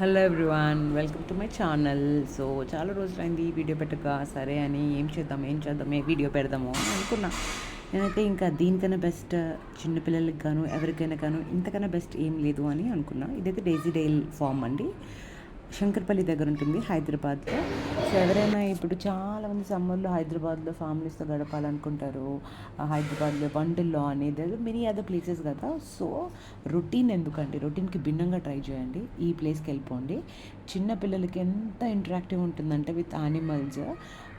Hello everyone welcome to my channel. So చాలా రోజులైంది ఈ వీడియో పెట్టక సరే అని ఏం చేద్దాం ఏం చేద్దాం ఏ వీడియో పెడదాము అని అనుకున్నా. నేనైతే ఇంకా దీనికన్నా బెస్ట్ చిన్నపిల్లలకి గాను ఎవరికైనా గాను ఇంతకన్నా బెస్ట్ ఏం లేదు అని అనుకున్నా. ఇదైతే డైజీ డైల్ ఫామ్ అండి. శంకర్పల్లి దగ్గర ఉంటుంది హైదరాబాద్లో. సో ఎవరైనా ఇప్పుడు చాలామంది సమ్మర్లో హైదరాబాద్లో ఫ్యామిలీస్తో గడపాలనుకుంటారు. హైదరాబాద్లో వంటల్లో అనేది మెనీ అదర్ ప్లేసెస్ కదా. సో రొటీన్ ఎందుకండి రొటీన్కి భిన్నంగా ట్రై చేయండి. ఈ ప్లేస్కి వెళ్ళిపోండి. చిన్న పిల్లలకి ఎంత ఇంటరాక్టివ్ ఉంటుందంటే విత్ యానిమల్స్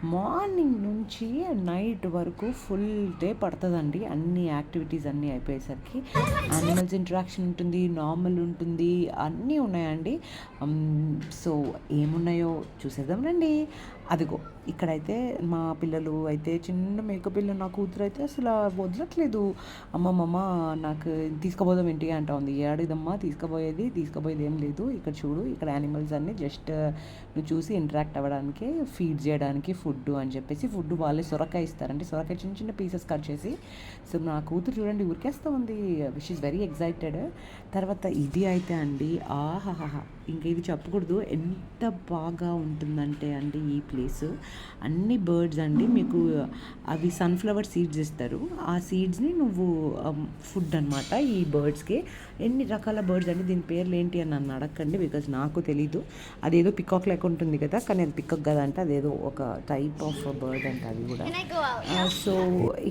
మార్నింగ్ నుంచి నైట్ వరకు ఫుల్ డే పడుతుందండి. అన్ని యాక్టివిటీస్ అన్నీ అయిపోయేసరికి యానిమల్స్ ఇంటరాక్షన్ ఉంటుంది నార్మల్ ఉంటుంది అన్నీ ఉన్నాయండి. సో ఏమున్నాయో చూసేద్దాం రండి. అదిగో ఇక్కడైతే మా పిల్లలు అయితే చిన్న మేక పిల్ల నా కూతురు అయితే అసలు వదలట్లేదు. అమ్మమ్మమ్మ నాకు తీసుకుపోదాం ఏంటి అంటా ఉంది. ఏడిదమ్మా తీసుకుపోయేది తీసుకుపోయేది ఏం లేదు. ఇక్కడ చూడు ఇక్కడ యానిమల్స్ అన్నీ జస్ట్ నువ్వు చూసి ఇంటరాక్ట్ అవ్వడానికి ఫీడ్ చేయడానికి ఫుడ్ అని చెప్పేసి ఫుడ్ వాళ్ళే సొరకాయ ఇస్తారండి సొరకాయ చిన్న చిన్న పీసెస్ కట్ చేసి సో నా కూతురు చూడండి ఉరికేస్తూ ఉంది. విష్ ఈస్ వెరీ ఎగ్జైటెడ్ తర్వాత ఇది అయితే అండి. ఆహాహా ఇంకా ఇది చెప్పకూడదు. ఎంత బాగా ఉంటుందంటే అండి ఈ ప్లేస్. అన్ని బర్డ్స్ అండి మీకు అవి సన్ఫ్లవర్ సీడ్స్ ఇస్తారు. ఆ సీడ్స్ని నువ్వు ఫుడ్ అనమాట ఈ బర్డ్స్కి. ఎన్ని రకాల బర్డ్స్ అండి? దీని పేర్లు ఏంటి అని నన్ను అడగండి బికాజ్ నాకు తెలీదు. అదేదో పికాక్ లెక్క ఉంటుంది కదా కానీ అది పికాక్ కదా అంటే అదేదో ఒక టైప్ ఆఫ్ బర్డ్ అంటే అది కూడా. సో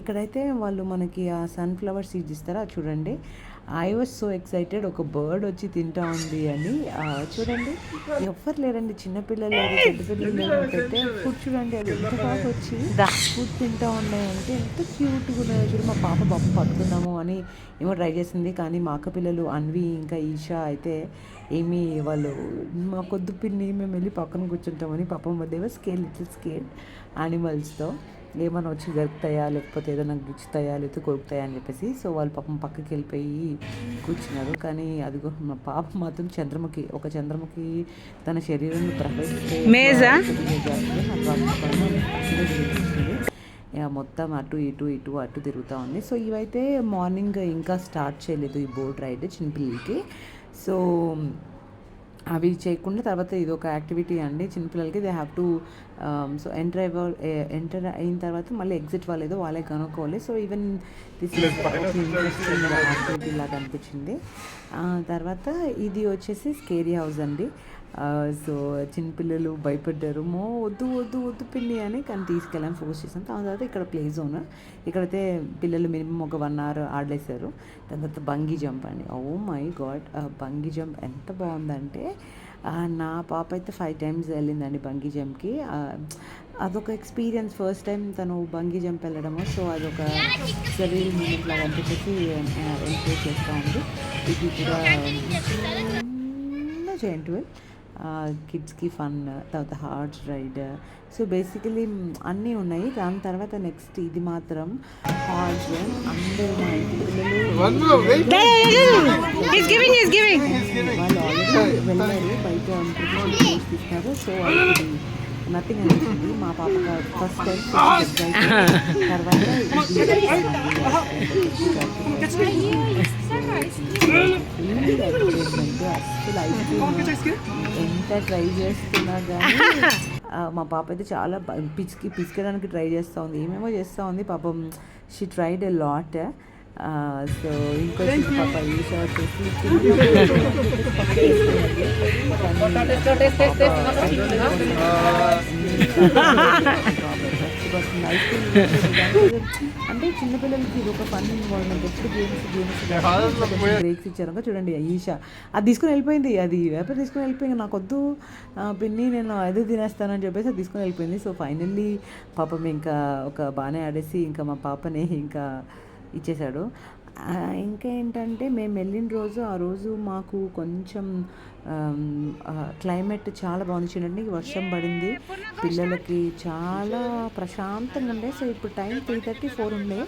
ఇక్కడైతే వాళ్ళు మనకి ఆ సన్ఫ్లవర్ సీడ్స్ ఇస్తారా? చూడండి. ఐ వాజ్ సో ఎక్సైటెడ్ ఒక బర్డ్ వచ్చి తింటా ఉంది అని. చూడండి ఎవ్వరు లేరండి. చిన్నపిల్లలు లేరు పెద్ద పిల్లలు లేరు. అయితే ఫుడ్ చూడండి అది ఎంత బాగా వచ్చి ఫుడ్ తింటా ఉన్నాయంటే ఎంత క్యూట్గా ఉన్నాయో. చూడు మా పాప పాప పట్టుకుందాము అని ఏమో ట్రై చేసింది. కానీ మా అక్క పిల్లలు అన్వి ఇంకా ఈషా అయితే ఏమీ వాళ్ళు మా కొద్దు పిన్ని మేము వెళ్ళి పక్కన కూర్చుంటామని పాపం దేవ స్కేల్ లిటిల్ స్కేల్ యానిమల్స్తో ఏమైనా వచ్చి గరుకుతాయా లేకపోతే ఏదైనా గుచ్చుతాయా? లేకపోతే కొరుకుతాయా అని చెప్పేసి సో వాళ్ళు పాపం పక్కకి వెళ్ళిపోయి కూర్చున్నారు. కానీ అదిగో మా పాప మాత్రం చంద్రముఖి. ఒక చంద్రముఖి తన? యా, మొత్తం అటు ఇటు ఇటు అటు తిరుగుతూ ఉంది. సో ఇవైతే మార్నింగ్ ఇంకా స్టార్ట్ చేయలేదు ఈ బోట్ రైడ్ చిన్నపిల్లలకి. సో అవి చేయకుండా తర్వాత ఇది ఒక యాక్టివిటీ అండి. చిన్నపిల్లలకి they have to so enter అవ్వ ఎంటర్ అయిన తర్వాత మళ్ళీ ఎగ్జిట్ వాళ్ళేదో వాళ్ళే కనుక్కోవాలి. So even this interesting activity లాగా అనిపించింది. తర్వాత ఇది వచ్చేసి స్కేరీ హౌస్ అండి. సో చిన్నపిల్లలు భయపడ్డారు మో వద్దు వద్దు వద్దు పిల్లి అని కానీ తీసుకెళ్ళాను ఫోర్స్ చేశాను. దాని తర్వాత ఇక్కడ ప్లే జోన్ ఇక్కడైతే పిల్లలు మినిమం ఒక వన్ అవర్ ఆడలేశారు దాని తర్వాత బంగీ జంప్ అండి. Oh my god bungee jump ఎంత బాగుందంటే నా పాప అయితే ఫైవ్ టైమ్స్ వెళ్ళిందండి బంగీ జంప్కి అదొక ఎక్స్పీరియన్స్ ఫస్ట్ టైం తను బంగీ జంప్ వెళ్ళడము. సో అదొక సెరీల్ మూమెంట్ లాగా అనిపించేసి ఎంకరేజ్ చేస్తూ ఉంది. ఇది కూడా చిన్న జైంట్ కిడ్స్కి ఫన్ తర్వాత హార్స్ రైడ్ సో బేసికలీ అన్నీ ఉన్నాయి. దాని తర్వాత నెక్స్ట్ ఇది మాత్రం హార్స్ అందరూ మా ఇంటి పిల్లలు He's giving, he's giving. వాళ్ళు ఆల్రెడీ వెళ్ళారు. బయట ప్రిపరేషన్ తీసుకున్నారు సో వాళ్ళకి నథింగ్ అనిపించింది మా పాప ఫస్ట్ టైం తర్వాత ఎంత ట్రై చేస్తున్నా కానీ మా పాప అయితే చాలా పిచ్చికి పిసికడానికి ట్రై చేస్తూ ఉంది. ఏమేమో చేస్తూ ఉంది పాపం. She tried a lot so ఇంకో పాప ఈషా వచ్చేసి అంటే చిన్నపిల్లలకి ఇది ఒక ఫన్ వాళ్ళు ఎప్పుడు గేమ్స్ గేమ్స్ బ్రేక్స్ ఇచ్చారు చూడండి ఈషా. అది తీసుకుని వెళ్ళిపోయింది. అది వేపర్ తీసుకుని వెళ్ళిపోయింది. నాకు వద్దు. పిన్ని నేను అదే తినేస్తానని చెప్పేసి అది తీసుకుని వెళ్ళిపోయింది. సో ఫైనల్లీ పాపం ఇంకా ఒక బాగానే ఆడేసి ఇంకా మా పాపని ఇంకా ఇచ్చేశాడు. ఇంకా ఏంటంటే మేము వెళ్ళిన రోజు ఆ రోజు మాకు కొంచెం క్లైమేట్ చాలా బాగుంది. చూడండి వర్షం పడింది. పిల్లలకి చాలా ప్రశాంతంగా ఉండే సో ఇప్పుడు టైం త్రీ థర్టీ ఫోర్ ఉండే.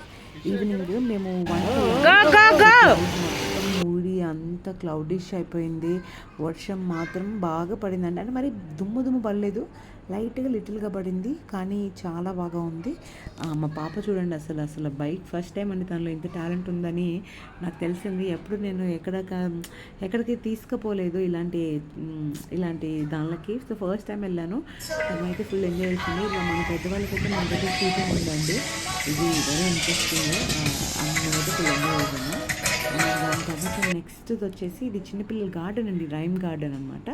ఈవినింగ్ మేము వన్ అంతా క్లౌడిష్ అయిపోయింది. వర్షం మాత్రం బాగా పడిందండి. అంటే మరి దుమ్ము దుమ్ము పడలేదు. లైట్గా లిటిల్గా పడింది. కానీ చాలా బాగా ఉంది. మా పాప చూడండి అసలు అసలు బైక్ ఫస్ట్ టైం అండి తనలో ఇంత టాలెంట్ ఉందని నాకు తెలిసింది. ఎప్పుడు నేను ఎక్కడ ఎక్కడికి తీసుకుపోలేదు ఇలాంటి ఇలాంటి దానిలోకి. సో ఫస్ట్ టైం వెళ్ళాను. తనైతే ఫుల్ ఎంజాయ్ చేసింది ఇలా మన పెద్దవాళ్ళకైతే మన దగ్గర షూటింగ్ ఉందండి. ఇది వెరీ ఇంట్రెస్టింగ్ అందరైతే ఫుల్ ఎంజాయ్ చేసాము. తర్వాత నెక్స్ట్ వచ్చేసి ఇది చిన్నపిల్లల గార్డెన్ అండి రైమ్ గార్డెన్ అనమాట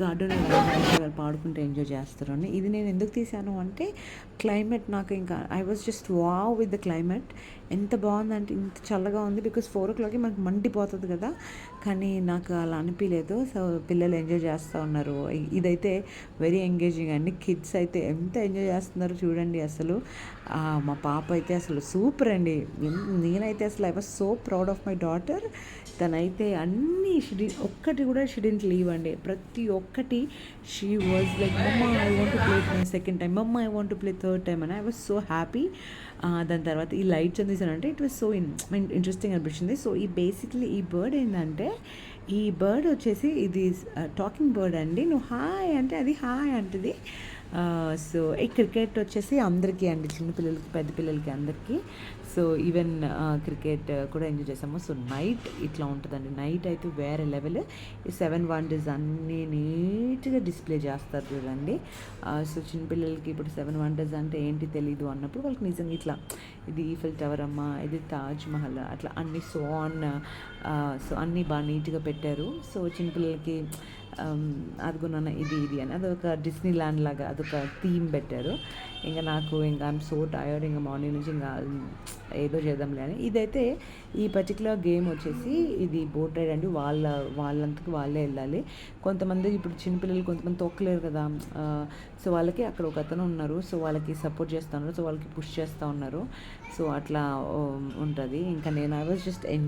గార్డెన్ వాళ్ళు పాడుకుంటూ ఎంజాయ్ చేస్తారు అని. ఇది నేను ఎందుకు తీశాను అంటే క్లైమేట్ నాకు ఇంకా I was just wow with the climate ఎంత బాగుందంటే ఇంత చల్లగా ఉంది బికాస్ ఫోర్ ఓ క్లాక్కి మనకు మండిపోతుంది కదా. కానీ నాకు అలా అనిపించలేదు సో పిల్లలు ఎంజాయ్ చేస్తూ ఉన్నారు. ఇదైతే వెరీ ఎంగేజింగ్ అండి. కిడ్స్ అయితే ఎంత ఎంజాయ్ చేస్తున్నారు చూడండి అసలు. మా పాప అయితే అసలు సూపర్ అండి. నేనైతే అసలు I was so proud of my daughter తనైతే అన్ని షిడి ఒక్కటి కూడా షిడెంట్ లీవ్ అండి. ప్రతి ఒక్కటి she was like mamma I want to play second time mamma I want to play third time అని ఐ వాజ్ సో హ్యాపీ దాని తర్వాత ఈ లైట్స్ అని అంటే it was so in interesting అనిపించింది. సో ఈ బేసిక్లీ ఈ బర్డ్ ఏంటంటే ఈ బర్డ్ వచ్చేసి ఇది టాకింగ్ బర్డ్ అండి. నువ్వు హాయ్ అంటే అది హాయ్ అంటది. సో ఈ క్రికెట్ వచ్చేసి అందరికీ అండి చిన్నపిల్లలకి పెద్ద పిల్లలకి అందరికీ. సో ఈవెన్ క్రికెట్ కూడా ఎంజాయ్ చేసాము సో నైట్ ఇట్లా ఉంటుందండి. నైట్ అయితే వేరే లెవెల్ ఈ సెవెన్ వండర్స్ అన్నీ నీట్గా డిస్ప్లే చేస్తారు చూడండి. సో చిన్నపిల్లలకి ఇప్పుడు సెవెన్ వండర్స్ అంటే ఏంటి తెలీదు అన్నప్పుడు వాళ్ళకి నిజంగా ఇట్లా ఇది ఈఫిల్ టవర్ అమ్మ ఇది తాజ్ మహల్ అట్లా అన్ని సో ఆన్ సో అన్నీ బాగా నీట్గా పెట్టారు. సో చిన్నపిల్లలకి Um, అదిగో నాన్న ఇది ఇది అని. అదొక డిస్నీ ల్యాండ్ లాగా అదొక థీమ్ పెట్టారు. ఇంకా నాకు ఇంకా ఐమ్ సో టయర్డ్ ఇంకా మార్నింగ్ నుంచి ఇంకా um, ఏదో చేద్దాంలే అని. ఇదైతే ఈ పర్టికులర్ గేమ్ వచ్చేసి ఇది బోట్ రైడ్ అండి. వాళ్ళ వాళ్ళంతకు వాళ్ళే వెళ్ళాలి. కొంతమంది ఇప్పుడు చిన్నపిల్లలు కొంతమంది తొక్కలేరు కదా. సో వాళ్ళకి అక్కడ ఒక అతను ఉన్నారు. సో వాళ్ళకి సపోర్ట్ చేస్తూ ఉన్నారు. సో వాళ్ళకి పుష్ చేస్తూ ఉన్నారు. సో అట్లా um, ఉంటుంది. ఇంకా నేను ఐ వాజ్ జస్ట్ ఎంజాయ్